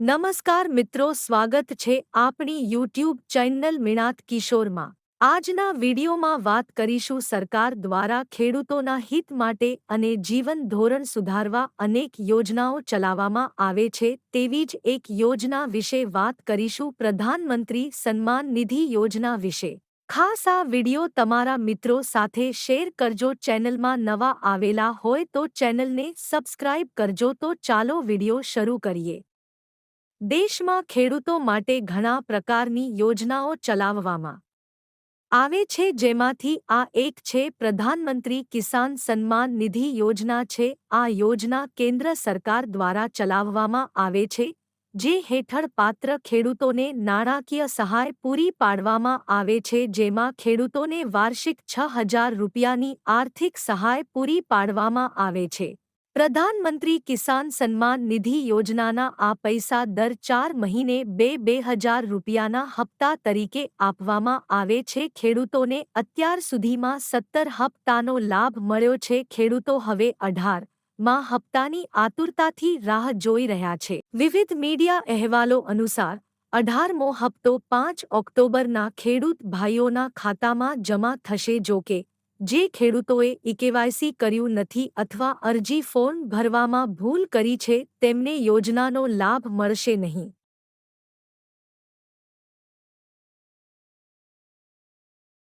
નમસ્કાર મિત્રો, સ્વાગત છે આપણી યુટ્યુબ ચેનલ મિણાત કિશોરમાં. આજના વિડીયોમાં વાત કરીશું સરકાર દ્વારા ખેડૂતોના હિત માટે અને જીવન ધોરણ સુધારવા અનેક યોજનાઓ ચલાવવામાં આવે છે. તેવી જ એક યોજના વિશે વાત કરીશું પ્રધાનમંત્રી સન્માન નિધિ યોજના વિશે. ખાસ આ વિડિયો તમારા મિત્રો સાથે શેર કરજો. ચેનલમાં નવા આવેલા હોય તો ચેનલને સબસ્ક્રાઇબ કરજો. તો ચાલો વિડિયો શરૂ કરીએ. દેશમાં ખેડૂતો માટે ઘણા પ્રકારની યોજનાઓ ચલાવવામાં આવે છે, જેમાંથી આ એક છે, પ્રધાનમંત્રી કિસાન સન્માન નિધિ યોજના છે. આ યોજના કેન્દ્ર સરકાર દ્વારા ચલાવવામાં આવે છે, જે હેઠળ પાત્ર ખેડૂતોને નાણાકીય સહાય પૂરી પાડવામાં આવે છે, જેમાં ખેડૂતોને વાર્ષિક છ હજાર રૂપિયાની આર્થિક સહાય પૂરી પાડવામાં આવે છે. પ્રધાનમંત્રી કિસાન સન્માન નિધિ યોજનાના આ પૈસા દર ચાર મહિને બે બે હજાર રૂપિયાના હપ્તા તરીકે આપવામાં આવે છે. ખેડૂતોને અત્યાર સુધીમાં સત્તર હપ્તાનો લાભ મળ્યો છે. ખેડૂતો હવે અઢારમાં હપ્તાની આતુરતાથી રાહ જોઈ રહ્યા છે. વિવિધ મીડિયા અહેવાલો અનુસાર, અઢારમો હપ્તો પાંચ ઓક્ટોબરના ખેડૂત ભાઈઓના ખાતામાં જમા થશે. જોકે જે ખેડૂતોએ ઇકેવાયસી કર્યું નથી અથવા અરજી ફોર્મ ભરવામાં ભૂલ કરી છે, તેમને યોજનાનો લાભ મળશે નહીં.